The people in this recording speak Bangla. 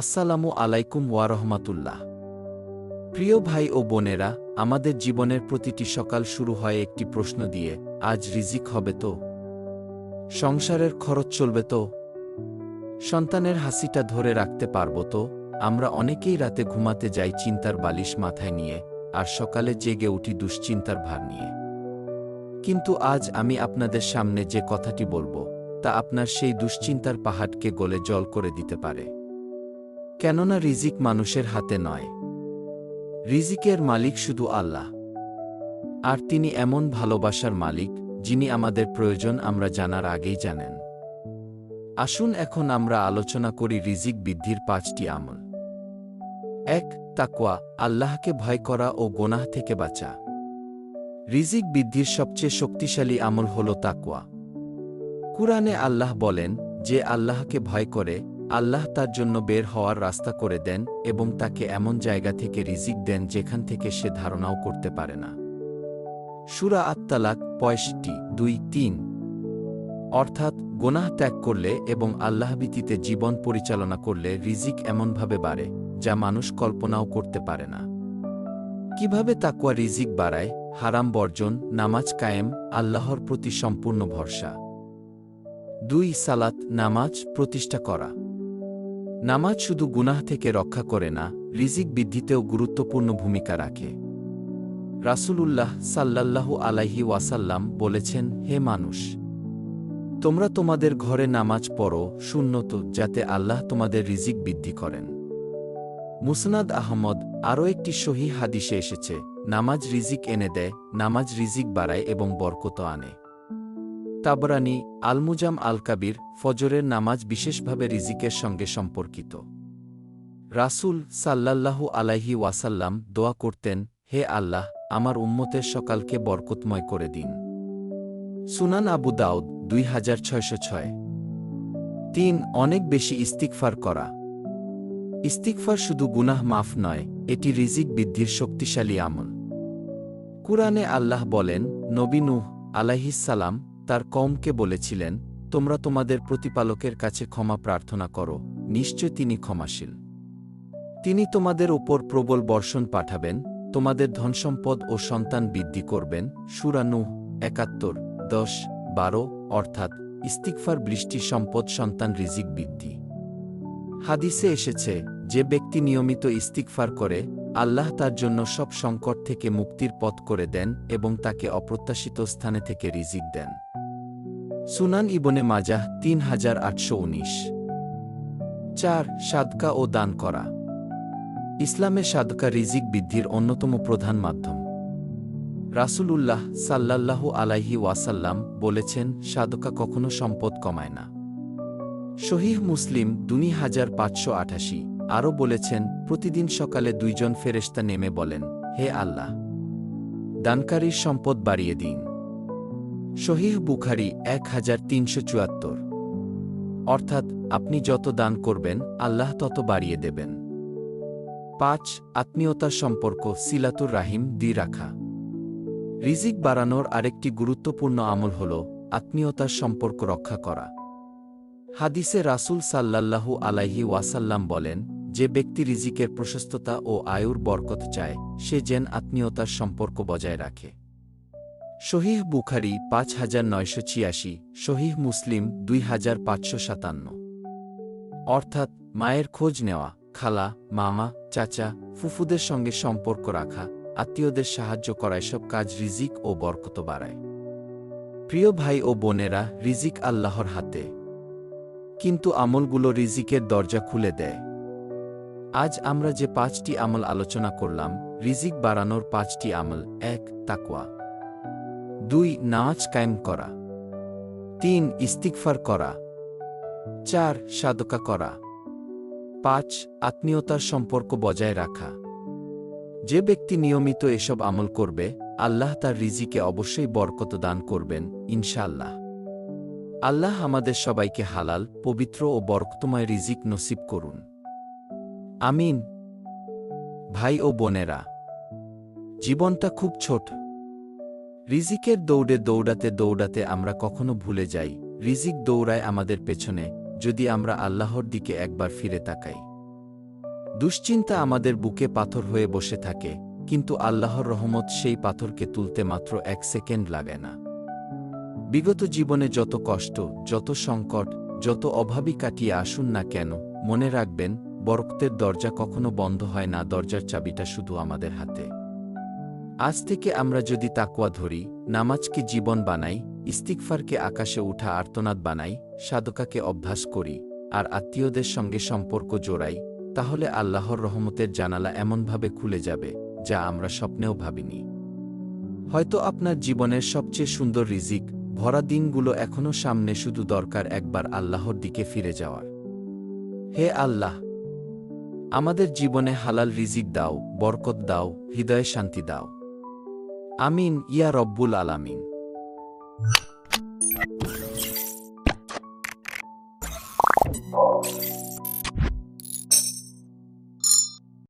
আসসালামু আলাইকুম ওয়ারহমাতুল্লাহ প্রিয় ভাই ও বোনেরা, আমাদের জীবনের প্রতিটি সকাল শুরু হয় একটি প্রশ্ন দিয়ে, আজ রিজিক হবে তো? সংসারের খরচ চলবে তো? সন্তানের হাসিটা ধরে রাখতে পারব তো? আমরা অনেকেই রাতে ঘুমাতে যাই চিন্তার বালিশ মাথায় নিয়ে, আর সকালে জেগে উঠি দুশ্চিন্তার ভার নিয়ে। কিন্তু আজ আমি আপনাদের সামনে যে কথাটি বলব, তা আপনার সেই দুশ্চিন্তার পাহাড়কে গলে জল করে দিতে পারে। কেননা রিজিক মানুষের হাতে নয়। রিজিকের মালিক শুধু আল্লাহ। আর তিনি এমন ভালোবাসার মালিক, যিনি আমাদের প্রয়োজন আমরা জানার আগেই জানেন। আসুন এখন আমরা আলোচনা করি রিজিক বৃদ্ধির পাঁচটি আমল। এক, তাকওয়া, আল্লাহকে ভয় করা ও গোনাহ থেকে বাঁচা। রিজিক বৃদ্ধির সবচেয়ে শক্তিশালী আমল হল তাকওয়া। কুরআনে আল্লাহ বলেন, যে আল্লাহকে ভয় করে আল্লাহ তার জন্য বের হওয়ার রাস্তা করে দেন এবং তাকে এমন জায়গা থেকে রিজিক দেন যেখান থেকে সে ধারণাও করতে পারে না। সুরা আত্মালাক পয়ষট্টি, দুই, তিন। অর্থাৎ, গোনাহ ত্যাগ করলে এবং আল্লাহবিতিতে জীবন পরিচালনা করলে রিজিক এমনভাবে বাড়ে, যা মানুষ কল্পনাও করতে পারে না। কীভাবে তাকুয়া রিজিক বাড়ায়? হারাম বর্জন, নামাজ কায়েম, আল্লাহর প্রতি সম্পূর্ণ ভরসা। দুই, সালাত, নামাজ প্রতিষ্ঠা করা। নামাজ শুধু গুনাহ থেকে রক্ষা করে না, রিজিক বৃদ্ধিতেও গুরুত্বপূর্ণ ভূমিকা রাখে। রাসূলুল্লাহ সাল্লাল্লাহু আলাইহি ওয়াসাল্লাম বলেছেন, হে মানুষ, তোমরা তোমাদের ঘরে নামাজ পড়ো শূন্যত যাতে আল্লাহ তোমাদের রিজিক বৃদ্ধি করেন। মুসনাদ আহমদ আরও একটি সহি হাদিসে এসেছে, নামাজ রিজিক এনে দেয়, নামাজ রিজিক বাড়ায় এবং বরকত আনে। তাবরানি, আলমুজাম আল কাবির ফজরের নামাজ বিশেষভাবে রিজিকের সঙ্গে সম্পর্কিত। রাসূল সাল্লাল্লাহু আলাইহি ওয়াসাল্লাম দোয়া করতেন, হে আল্লাহ, আমার উম্মতের সকালকে বরকতময় করে দিন। সুনান আবু দাউদ, দুই হাজার ছয়শো ছয়। তিন, অনেক বেশি ইস্তিকফার করা। ইস্তিকফার শুধু গুনাহ মাফ নয়, এটি রিজিক বৃদ্ধির শক্তিশালী আমল। কুরআনে আল্লাহ বলেন, নবী নূহ আলাইহিসালাম তার কমকে বলেছিলেন, তোমরা তোমাদের প্রতিপালকের কাছে ক্ষমা প্রার্থনা করো, নিশ্চয় তিনি ক্ষমাশীল। তিনি তোমাদের ওপর প্রবল বর্ষণ পাঠাবেন, তোমাদের ধনসম্পদ ও সন্তান বৃদ্ধি করবেন। সুরানু একাত্তর, দশ, বারো, অর্থাৎ ইস্তিকফার বৃষ্টি, সম্পদ, সন্তান, রিজিক, বৃদ্ধি। হাদিসে এসেছে, যে ব্যক্তি নিয়মিত ইস্তিকফার করে, আল্লাহ তার জন্য সব সংকট থেকে মুক্তির পথ করে দেন এবং তাকে অপ্রত্যাশিত স্থানে থেকে রিজিক দেন। সুনান ইবনে মাজাহ, তিন হাজার আটশো উনিশ। চার, সাদকা ও দান করা। ইসলামে সাদকা রিজিক বৃদ্ধির অন্যতম প্রধান মাধ্যম। রাসূলুল্লাহ সাল্লাল্লাহু আলাইহি ওয়াসাল্লাম বলেছেন, সাদকা কখনো সম্পদ কমায় না। শহীহ মুসলিম, দুই হাজার পাঁচশো আঠাশি, আরও বলেছেন, প্রতিদিন সকালে দুইজন ফেরেস্তা নেমে বলেন, হে আল্লাহ, দানকারীর সম্পদ বাড়িয়ে দিন। শহীহ বুখারি এক হাজার তিনশো চুয়াত্তর। অর্থাৎ, আপনি যত দান করবেন, আল্লাহ তত বাড়িয়ে দেবেন। পাঁচ, আত্মীয়তার সম্পর্ক, সিলাতুর রাহিম, দি রাখা। রিজিক বাড়ানোর আরেকটি গুরুত্বপূর্ণ আমল হল, আত্মীয়তার সম্পর্ক রক্ষা করা। হাদিসে রাসূল সাল্লাল্লাহু আলাইহি ওয়াসাল্লাম বলেন, যে ব্যক্তি রিজিকের প্রশস্ততা ও আয়ুর বরকত চায়, সে যেন আত্মীয়তার সম্পর্ক বজায় রাখে। শহীহ বুখারি পাঁচ হাজার নয়শো ছিয়াশি, শহীহ মুসলিম দুই হাজার পাঁচশো সাতান্ন। অর্থাৎ, মায়ের খোঁজ নেওয়া, খালা, মামা, চাচা, ফুফুদের সঙ্গে সম্পর্ক রাখা, আত্মীয়দের সাহায্য করা এসব কাজ রিজিক ও বরকত বাড়ায়। প্রিয় ভাই ও বোনেরা, রিজিক আল্লাহর হাতে। কিন্তু আমলগুলো রিজিকের দরজা খুলে দেয়। আজ আমরা যে পাঁচটি আমল আলোচনা করলাম, রিজিক বাড়ানোর পাঁচটি আমল, এক, তাকওয়া। দুই, নাচ কায়েম করা। তিন ইস্তিকফার করা। চার, সাদকা করা। পাঁচ, আত্মীয়তার সম্পর্ক বজায় রাখা। যে ব্যক্তি নিয়মিত এসব আমল করবে, আল্লাহ তার রিজিকে অবশ্যই বরকত দান করবেন, ইনশাআল্লাহ। আল্লাহ আমাদের সবাইকে হালাল, পবিত্র ও বরকতময় রিজিক নসিব করুন। আমিন। ভাই ও বোনেরা, জীবনটা খুব ছোট। রিজিকের দৌড়ে দৌড়াতে দৌড়াতে আমরা কখনো ভুলে যাই। রিজিক দৌড়ায় আমাদের পেছনে, যদি আমরা আল্লাহর দিকে একবার ফিরে তাকাই। দুশ্চিন্তা আমাদের বুকে পাথর হয়ে বসে থাকে, কিন্তু আল্লাহর রহমত সেই পাথরকে তুলতে মাত্র এক সেকেন্ড লাগে না। বিগত জীবনে যত কষ্ট, যত সংকট, যত অভাবই কাটিয়ে আসুন না কেন, মনে রাখবেন, বরক্তের দরজা কখনো বন্ধ হয় না, দরজার চাবিটা শুধু আমাদের হাতে। আজ থেকে আমরা যদি তাকুয়া ধরি, নামাজকে জীবন বানাই ইস্তিকফারকে আকাশে উঠা আর্তনাদ বানাই সাধকাকে অভ্যাস করি, আর আত্মীয়দের সঙ্গে সম্পর্ক জোড়াই, তাহলে আল্লাহর রহমতের জানালা এমনভাবে খুলে যাবে, যা আমরা স্বপ্নেও ভাবিনি। হয়তো আপনার জীবনের সবচেয়ে সুন্দর রিজিক, ভরা দিনগুলো এখনও সামনে শুধু দরকার একবার আল্লাহর দিকে ফিরে যাওয়ার। হে আল্লাহ! আমাদের জীবনে হালাল রিজিক দাও, বরকত দাও, হৃদয়ে শান্তি দাও। আমিন ইয়া রব্বুল আলামিন